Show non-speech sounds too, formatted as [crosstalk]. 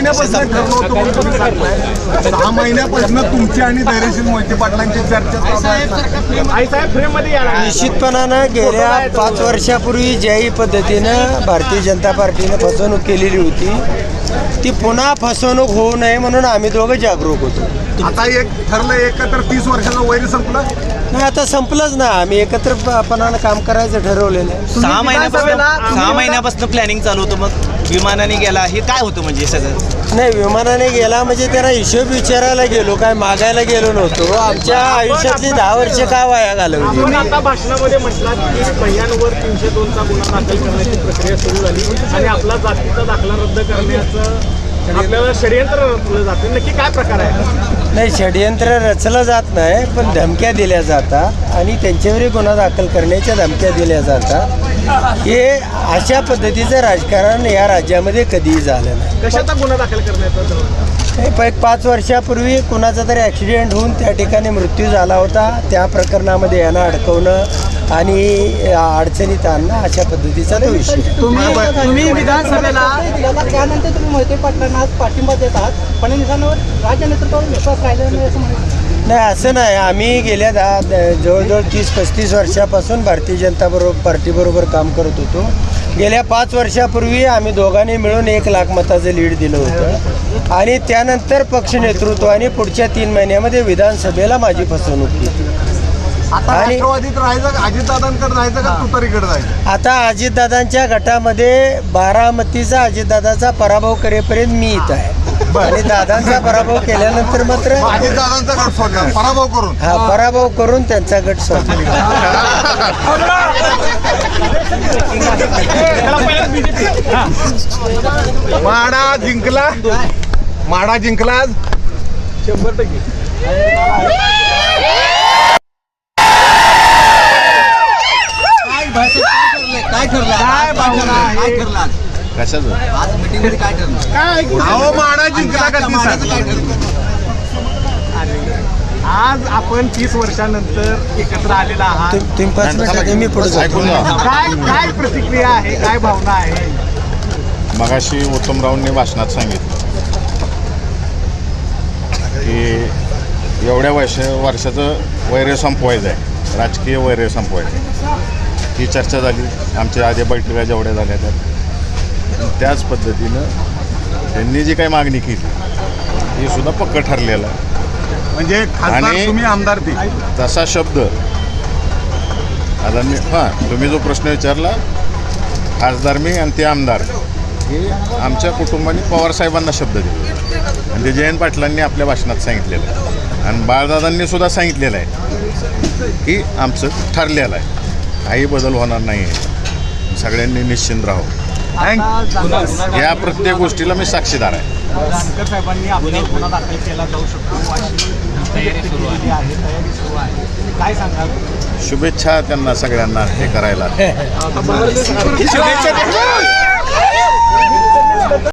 महिन्यापासून ठरलं होतं. म्हणून तुम्ही सांगताय. सहा महिन्यापासून तुमची आणि धैर्यशील मोहिते पाटलांची चर्चा निश्चितपणानं गेल्या पाच वर्षापूर्वी ज्याही पद्धतीनं भारतीय जनता पार्टीनं फसवणूक केलेली होती ती पुन्हा फसवणूक होऊ नये म्हणून आम्ही दोघं जागरूक होतो. आता एक ठरलं एकत्र तीस वर्षाचं वैर संपलं? नाही आता संपलंच ना. आम्ही एकत्रपणानं काम करायचं ठरवलेलं आहे. सहा महिन्यापासून सहा महिन्यापासून प्लॅनिंग चालू होतं मग. विमानाने गेला हे काय होतं म्हणजे सगळं? नाही विमानाने गेला म्हणजे त्याला हिशोब विचारायला गेलो. काय मागायला गेलो नव्हतो. आमच्या आयुष्यातली दहा वर्ष का वाया घालवली? आपण आता भाषणामध्ये की भैयांवर तीनशे दोनचा गुन्हा दाखल करण्याची प्रक्रिया सुरू झाली आणि आपला जातीचा दाखला रद्द करण्याचं आपल्याला षडयंत्र रचलं जाते. नक्की काय प्रकार आहे? नाही षडयंत्र रचलं जात नाही पण धमक्या दिल्या जातात आणि त्यांच्यावरही गुन्हा दाखल करण्याच्या धमक्या दिल्या जातात. हे अशा पद्धतीचं राजकारण या राज्यामध्ये कधीही झालं नाही. कशाचा गुन्हा दाखल करण्याचा हे प- एक पाच वर्षापूर्वी कुणाचा तरी ॲक्सिडेंट होऊन त्या ठिकाणी मृत्यू झाला होता. त्या प्रकरणामध्ये यांना अडकवणं आणि अडचणीत आणणं अशा पद्धतीचा तो विषय तुम्ही तुम्ही विधानसभेला त्यानंतर तुम्ही मोहिते पाटलांना आज पाठिंबा देत आहात. फडणवीसांवर राज्य नेतृत्वावर विश्वास राहिलेला नाही असं म्हणायचं. नाही असं नाही. आम्ही गेल्या दहा द- जवळजवळ तीस पस्तीस वर्षापासून भारतीय जनता बरोबर पार्टीबरोबर काम करत होतो. गेल्या पाच वर्षापूर्वी आम्ही दोघांनी मिळून एक लाख मताचं लीड दिलं होतं. आणि त्यानंतर पक्ष नेतृत्वाने पुढच्या तीन महिन्यामध्ये विधानसभेला माझी फसवणूक केली. आता आणि- राष्ट्रवादीत राहायचं का? अजितदादांकडे जायचं का? तुतारीकडे जायचं? आता अजितदादांच्या गटामध्ये बारामतीचा अजितदादाचा पराभव करेपर्यंत मी इथं आहे. आणि दादांचा पराभव केल्यानंतर मात्र अजितदादांचा गट सोडला. पराभव करून. हा पराभव करून त्यांचा गट सोडला. माडा जिंकला. माडा जिंकला आज. शंभर टक्के. काय ठरलं? काय भावना आहे? अहो माडा जिंकला का ती सांग. आज आपण तीस वर्षानंतर एकत्र आलेला आहात. तुम्ही पाच मी पुढे जातो. काय काय प्रतिक्रिया आहे? काय भावना आहे? मगाशी उत्तमरावांनी भाषणात सांगितलं की एवढ्या वर्ष वर्षाचं वैर्य संपवायचं आहे राजकीय वैर्य संपवायचं आहे ही चर्चा झाली. आमच्या आधी बैठका जेवढ्या झाल्या त्या. त्याच पद्धतीनं त्यांनी जी काही मागणी केली ही सुद्धा पक्क ठरलेलं आहे. म्हणजे आणि- तुम्ही आमदार ती. तसा शब्द आता मी हां तुम्ही जो प्रश्न विचारला खासदार मी आणि ते आमदार हे आमच्या कुटुंबाने पवारसाहेबांना शब्द दिले. आणि ते जयंत पाटलांनी आपल्या भाषणात सांगितलेलं आहे. आणि बाळदादांनी सुद्धा सांगितलेलं आहे की आमचं ठरलेलं आहे. काही बदल होणार नाही आहे सगळ्यांनी निश्चिंत राहावं. या प्रत्येक गोष्टीला मी साक्षीदार आहे. जानकर साहेबांनी आपला गुन्हा दाखल केला जाऊ शकतो. अशी तयारी सुरू आहे. तयारी सुरू आहे. काय सांगाल? शुभेच्छा त्यांना सगळ्यांना हे करायला. [laughs] शुभेच्छा.